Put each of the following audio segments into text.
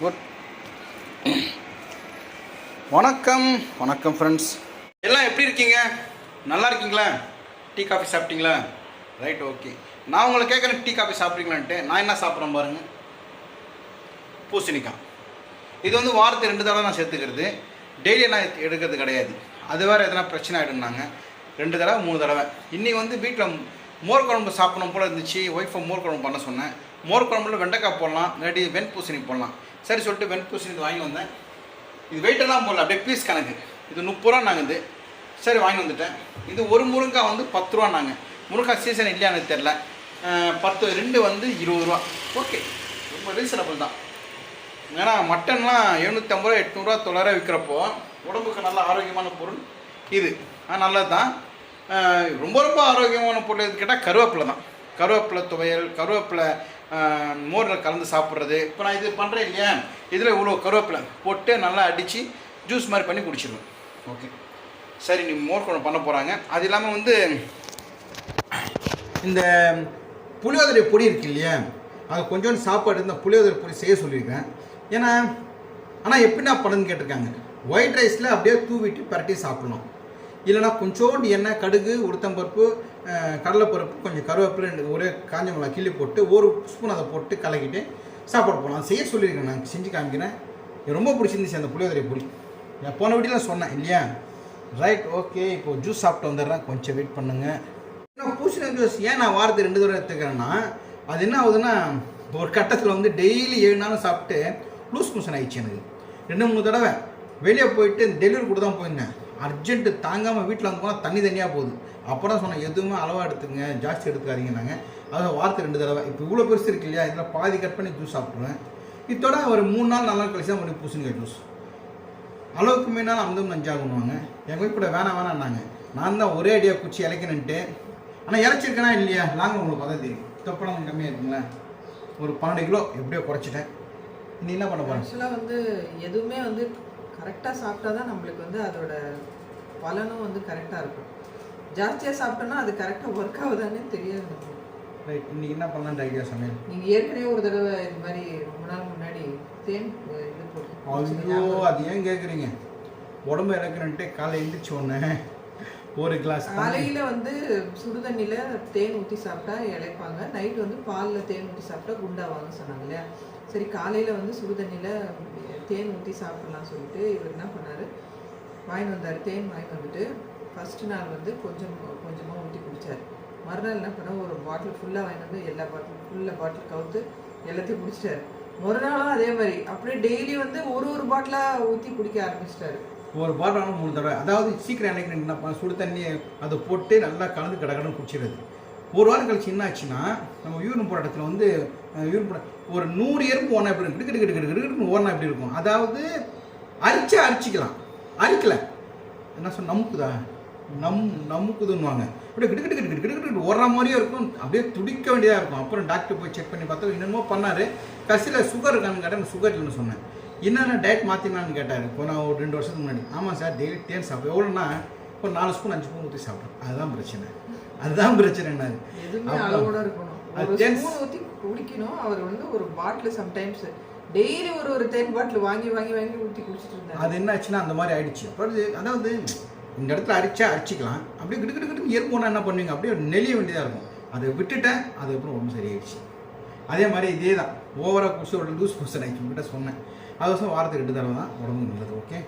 Good வணக்கம் வணக்கம் friends எல்லாம் எப்படி இருக்கீங்க? நல்லா இருக்கீங்களா? டீ காஃபி சாப்பிட்டீங்களா? ரைட் ஓகே நான் உங்களை கேட்குறேன் டீ காஃபி சாப்பிட்றீங்களான்ட்டு நான் என்ன சாப்பிட்றேன் பாருங்கள் பூசணிக்காய். இது வந்து வாரத்தை ரெண்டு தடவை நான் சேர்த்துக்கிறது. டெய்லி நான் எடுக்கிறது கிடையாது. அது வேறு எதனா பிரச்சனை ஆகிடும்னாங்க ரெண்டு தடவை மூணு தடவை. இன்றைக்கி வந்து வீட்டில் மோர் குழம்பு சாப்பிடணும் போல் இருந்துச்சு. ஒய்ஃபை மோர் குழம்பு பண்ண சொன்னேன். மோர் குழம்புல வெண்டைக்காய் போடலாம். இல்லாட்டி வெண்பூசணி போடலாம். சரி சொல்லிட்டு வெண்பூசணி இது வாங்கி வந்தேன். இது வெயிட்டெல்லாம் போடல. அப்படியே பீஸ் கணக்கு. இது முப்பது ரூபா நாங்கள் இது. சரி வாங்கி வந்துட்டேன். இது ஒரு முருங்காய் வந்து பத்து ரூபா நாங்கள் முருங்காய் சீசன் இல்லையானு தெரில பத்து ரெண்டு வந்து இருபது ரூபா. ஓகே ரொம்ப ரீசனபிள் தான். ஏன்னா மட்டன்லாம் எழுநூற்றம்பது ரூபா எட்நூறுவா தொள்ளாயிரம் விற்கிறப்போ உடம்புக்கு நல்ல ஆரோக்கியமான பொருள் இது. நல்லது தான் ரொம்ப ரொம்ப ஆரோக்கியமான பொருள் எது கேட்டால் கருவேப்பிலை தான். கருவேப்பிலை துவையல் கருவேப்பிலை மோரில் கலந்து சாப்பிட்றது. இப்போ நான் இது பண்ணுறேன் இல்லையா? இதில் இவ்வளோ கருவேப்பிலை போட்டு நல்லா அடித்து ஜூஸ் மாதிரி பண்ணி குடிச்சிடுவேன் ஓகே. சரி நீ மோர் குழம்பு பண்ண போகிறாங்க அது இல்லாமல் வந்து இந்த புளியோதரை பொடி இருக்கு இல்லையா? அது கொஞ்சோண்டு சாப்பாடு இந்த புளியோதரை பொடி செய்ய சொல்லியிருக்கேன். ஏன்னா ஆனால் எப்படி நான் பண்ணுன்னு கேட்டிருக்காங்க. ஒயிட் ரைஸில் அப்படியே தூவிட்டு பரட்டி சாப்பிடணும். இல்லைனா கொஞ்சோண்டு எண்ணெய் கடுகு உளுத்தம்பருப்பு கடலைப்பருப்பு கொஞ்சம் கருவேப்பிலை ரெண்டு ஒரே காஞ்ச மிளகா கிள்ளி போட்டு ஒரு ஸ்பூன் அதை போட்டு கலக்கிட்டு சாப்பாடு போகலாம் செய்ய சொல்லியிருக்கேன் நான் செஞ்சு காமிக்கிறேன். எனக்கு ரொம்ப பிடிச்சிருந்துச்சு அந்த புளியோதரை பொடி. நான் போன வீட்டில் சொன்னேன் இல்லையா? ரைட் ஓகே இப்போ ஜூஸ் சாப்பிட்டு வந்துடுறேன். கொஞ்சம் வெயிட் பண்ணுங்கள் நான் பூசணி ஜூஸ் ஏன் நான் வாரத்துக்கு ரெண்டு தடவை எடுத்துக்கிறேன்னா அது என்ன ஆகுதுன்னா ஒரு கட்டத்தில் வந்து டெய்லி ஏழு நாளும் சாப்பிட்டு லூஸ் மோஷன் ஆயிடுச்சு எனக்கு. ரெண்டு மூணு தடவை. வெளியே போயிட்டு டெலிவரி கூட தான் போயிருந்தேன். அர்ஜென்ட்டு தாங்காமல் வீட்டில் வந்து போனால் தண்ணி தனியாக போகுது. அப்போ தான் சொன்னேன் எதுவுமே அளவாக எடுத்துங்க ஜாஸ்தி எடுத்துக்காதீங்க அதை அதாவது வாரத்துக்கு ரெண்டு தடவை. இப்போ இவ்வளோ பெருசு இருக்கு இல்லையா? இதில் பாதி கட் பண்ணி ஜூஸ் சாப்பிட்ருவேன் இதோட ஒரு மூணு நாள் நாலு நாள் கழிச்சு தான் ஒரு பூசணிக்காய் ஜூஸ் அளவுக்கு மீனாலும் அமுதம் நஞ்சாகணுவாங்க எங்கள் வீட்டு கூட வேணாம் வேணாம்னாங்க நான் தான் ஒரே அடியாக குச்சி இலைக்கணுன்ட்டு. ஆனால் இறச்சிருக்கேனா இல்லையா? லாங்க உங்களுக்கு பார்த்தா தெரியும் தொப்பளம் கம்மியாக இருக்குங்களேன் ஒரு பன்னெண்டு கிலோ எப்படியோ குறைச்சிட்டேன். நீ என்ன பண்ண போகிறேன் ஆக்சுவலாக வந்து எதுவுமே வந்து கரெக்டாக சாப்பிட்டா தான் நம்மளுக்கு வந்து அதோட பலனும் வந்து கரெக்டாக இருக்கும். ஜாஸ்தியாக சாப்பிட்டோன்னா அது கரெக்டாக ஒர்க் ஆகுதானே தெரியாது ரைட் இன்னைக்கு என்ன பண்ணலான்ற ஐடியா சமையல்? நீங்கள் ஏற்கனவே ஒரு தடவை இது மாதிரி ரொம்ப நாள் முன்னாடி தேன் இது போட்டு அது ஏன் கேட்குறீங்க உடம்பு இறக்குறன்ட்டு காலை எழுந்திரிச்ச உடனே ஒரு கிளாஸ் காலையில் வந்து சுடுதண்ணியில் தேன் ஊற்றி சாப்பிட்டா இளைப்பாங்க. நைட் வந்து பாலில் தேன் ஊற்றி சாப்பிட்டா குண்டாவாங்க சொன்னாங்க இல்லையா? சரி காலையில் வந்து சுடுதண்ணியில் தேன் ஊற்றி சாப்பிடலாம் சொல்லிட்டு இவர் என்ன பண்ணாரு? வாங்கி வந்தார். தேன் வாங்கி வந்துட்டு ஃபர்ஸ்ட் நாள் வந்து கொஞ்சம் கொஞ்சமாக ஊற்றி குடிச்சார். மறுநாள் என்ன பண்ண ஒரு பாட்டில் ஃபுல்லாக வாங்கிட்டு வந்து எல்லா பாட்டில் ஃபுல்லாக பாட்டில் கவுத்து எல்லாத்தையும் குடிச்சிட்டாரு. மறுநாளும் அதே மாதிரி. அப்படியே டெய்லி வந்து ஒரு ஒரு பாட்டிலாக ஊற்றி குடிக்க ஆரம்பிச்சிட்டாரு. ஒரு வாரம் மூணு தடவை. அதாவது சீக்கிரம் எனக்கு என்ன பண்ண சுடு தண்ணியை அதை போட்டு நல்லா கலந்து கடகடன்னு குடிச்சிடுறது. ஒரு வாரம் கழிச்சு என்ன ஆச்சுன்னா நம்ம யூரின் போராட்டத்தில் வந்து யூரின் போட ஒரு நூறு எறும்பு ஓனா எப்படி இருக்கும்? கிடு கிடு கிடு கிடு ஓனா எப்படி இருக்கும்? அதாவது அரிச்சா அரிச்சிக்கலாம். அரிக்கல. என்ன சொன்ன நமுக்குதா? நம் நமுக்குதுன்னுவாங்க. அப்படியே கிடு கிடு கிடு கிடு கிடு ஓடுற மாதிரியே இருக்கும். அப்படியே துடிக்க வேண்டியதாக இருக்கும். அப்புறம் டாக்டர் போய் செக் பண்ணி பார்த்தா என்னென்னமோ பண்ணார். கடைசியில் சுகர் இருக்கான்னு கேட்டால் சுகர் இல்லைன்னு சொன்னேன். என்னென்ன டயட் மாற்றினான்னு கேட்டார். இப்போ நான் ஒரு ரெண்டு வருஷத்துக்கு முன்னாடி. ஆமாம் சார் டெய்லி தேன் சாப்பிடுவேன். எவ்வளோன்னா ஒரு நாலு ஸ்பூன் அஞ்சு ஸ்பூன் ஊற்றி சாப்பிட்றேன் அதுதான் பிரச்சனை. அதுதான் எதுவுமே அப்ப- அளவோட இருக்கணும். ஒரு. ஸ்பூன் ஊற்றி குடிக்கணும். அவர் வந்து ஒரு பாட்டில் சம்டைம்ஸ் டெய்லி ஒரு ஒரு தேன் பாட்டில் வாங்கி வாங்கி வாங்கி ஊற்றி குடிச்சிட்டு இருந்தாரு. அது என்ன ஆச்சுன்னா அந்த மாதிரி ஆயிடுச்சு. அப்புறம் அதாவது இந்த இடத்துல அரிச்சா அரிச்சிக்கலாம் அப்படியே கிடு கிடு கிடு எறும்புனா என்ன பண்ணுவீங்க? அப்படியே நெளிய வேண்டியதாக இருக்கும். அதை விட்டுட்டேன். அதுக்கப்புறம் உடம்பு சரியாயிடுச்சு. அதே மாதிரி இதே தான் ஓவராக குடிச்சு ஒரு லூஸ் பர்சன் ஆயிடுச்சு உங்ககிட்ட சொன்னேன். அது வருஷம் வாரத்துக்கு ரெண்டு தடவை தான் உடம்புக்கு நல்லது ஓகே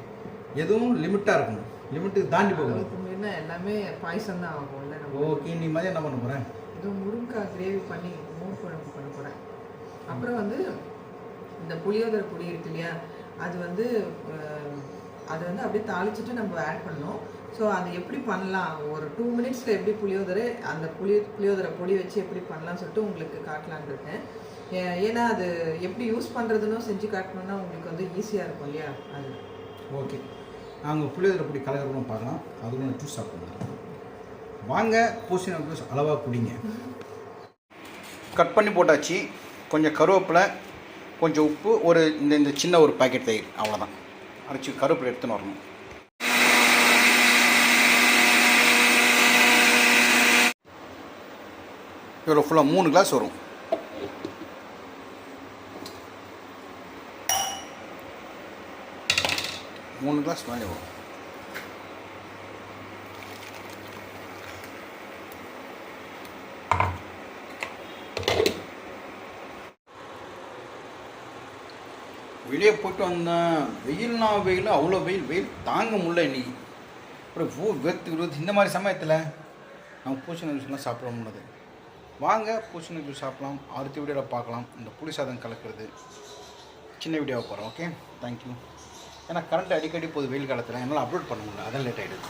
எதுவும் லிமிட்டாக இருக்கணும். லிமிட்டுக்கு தாண்டி அளவுக்கு மீறினா எல்லாமே பாய்சன் தான் ஆகும்ல ஓகே நீ மதியம் என்ன பண்ண போகிறேன் இது முருங்கைக்காய் கிரேவி பண்ணி மோர் குழம்பு பண்ண போகிறேன் அப்புறம் வந்து இந்த புளியோதரை பொடி இருக்கு இல்லையா? அது வந்து அதை வந்து அப்படியே தாளிச்சுட்டு நம்ம ஆட் பண்ணணும். ஸோ அது எப்படி பண்ணலாம்? ஒரு டூ மினிட்ஸில் எப்படி புளியோதரை அந்த புளி புளியோதரை பொடி வச்சு எப்படி பண்ணலாம்னு சொல்லிட்டு உங்களுக்கு காட்டலான் இருக்கேன். ஏன்னா அது எப்படி யூஸ் பண்ணுறதுன்னு செஞ்சு காட்டணும்னா உங்களுக்கு வந்து ஈஸியாக இருக்கும் இல்லையா? அது. ஓகே நாங்கள் புளியோதரை பொடி கலக்கிறோம் பார்க்கலாம். அதுக்குள்ள ஜூஸ் சாப்பிடுவோம். வாங்க பூசணி ஜூஸ் அளவாக குடிங்க. கட் பண்ணி போட்டாச்சு. கொஞ்சம் கருவேப்பிலை கொஞ்சம் உப்பு ஒரு இந்த இந்த சின்ன ஒரு பாக்கெட் தயிர். அவ்வளோதான் அரைச்சி கருப்பில் எடுத்துன்னு வரணும். இவ்வளோ ஃபுல்லாக மூணு கிளாஸ் வரும். மூணு கிளாஸ் மேலே வரும். வெளியே போயிட்டு வந்தேன். வெயில்னா வெயில்? அவ்வளோ வெயில். வெயில் தாங்க முடியல இன்னைக்கு. அப்புறம் பூ வெத்து விடுவது இந்த மாதிரி சமயத்தில் நம்ம பூசணி ஜூஸ்லாம் சாப்பிட முடியாது. வாங்க பூசணி ஜூஸ் சாப்பிடலாம். அடுத்த வீடியோவில் பார்க்கலாம். இந்த புளி சாதம் கலக்கிறது. சின்ன வீடியோவை போகிறோம் ஓகே தேங்க்யூ ஏன்னா கரண்ட் அடிக்கடி போகுது வெயில் காலத்தில். என்னால் அப்லோட் பண்ண முடியல. அதான் லேட் ஆகிடுது